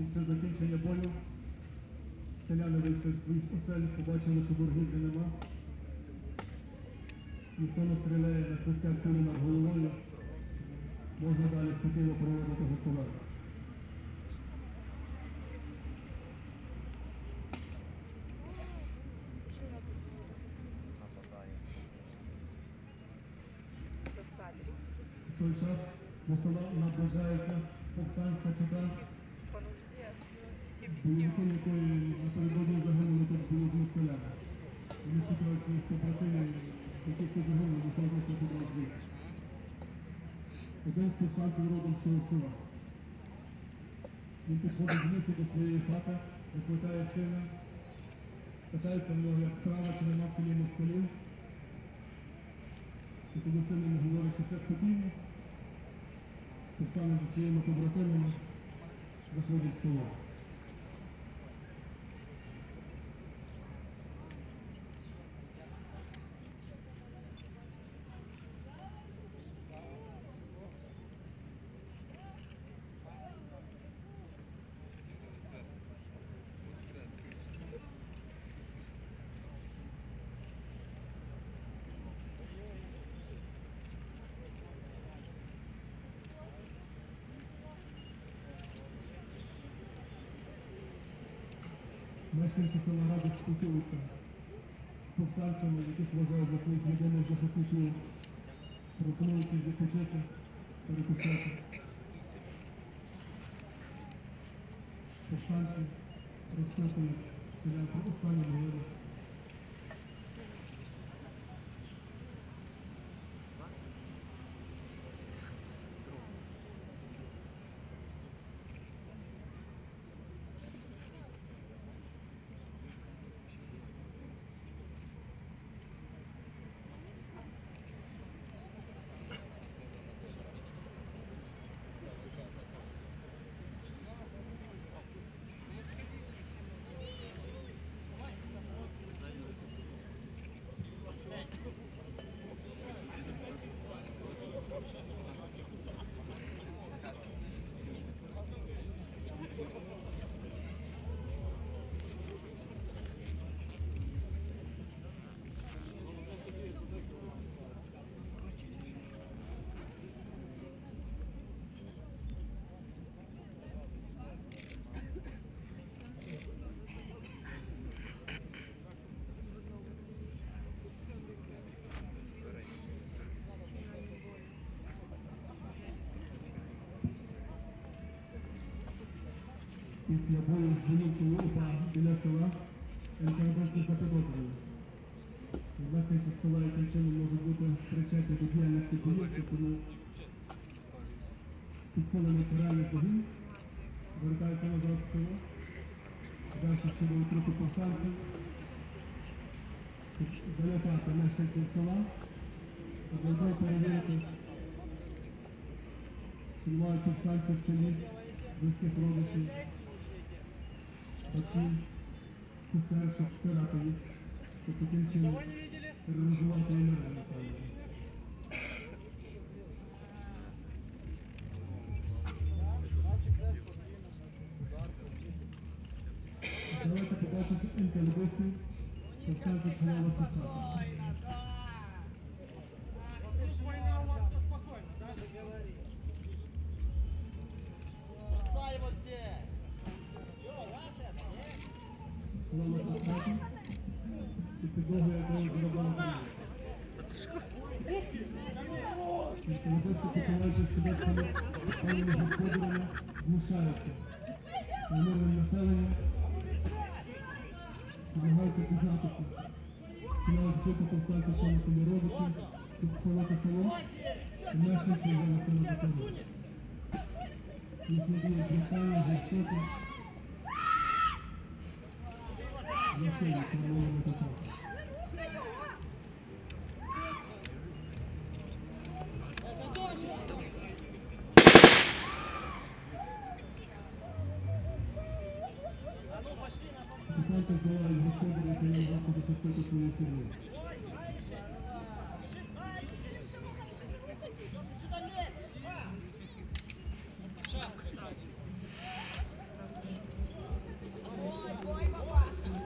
Після закінчення бою селяни вийшли з своїх осель, побачили, що ворогів нема. Ніхто не стріляє на свистять кулі над головою. Можна далі спокійно проводити засаді? В той час до села наближається повстанська нужді. Бойовики якої напередодні загинули тут були з москалями. Вони шукають своїх побратимів, які всі загинули, виходять під розвитку. Один з повстанців родом з села. Він підходить з до своєї хати, викликає сина, питається в нього, як справа, чи нема в селі москалів. І коли син йому говорить, що все спокійно, повстанець зі своїми побратимами заходить в село. Мешканці села Радик спілкуються з повстанцями, яких вважають за своїх єдиних захисників, пропонують їх відпочити, перекусити. Повстанці розпитують селян про останні новини. Після бою з будинку УПА біля села запідозрили. Мешканці села, яким чином може бути причетні до діяльності політики, тому підсилений каральний загін вертається назад в село, далі щодо трупи повстанців, залякати мешканців села, заодно перевірити, чи мають повстанці в селі, близьких родичів, батьків, сестер, щоб спирати їх, щоб таким чином тероризувати і мир населення. Давайте побачити інкалібистів, повстанців села Сестра. Знущаються. Мирним населенням, намагаються біжатися. Починають бити повстанців в цьому селі родичів, щоб сховати село, і мешканці вже на село заходять. Їхні дії брутальні, жорстокі, 生の治療を受けたい。Thank you.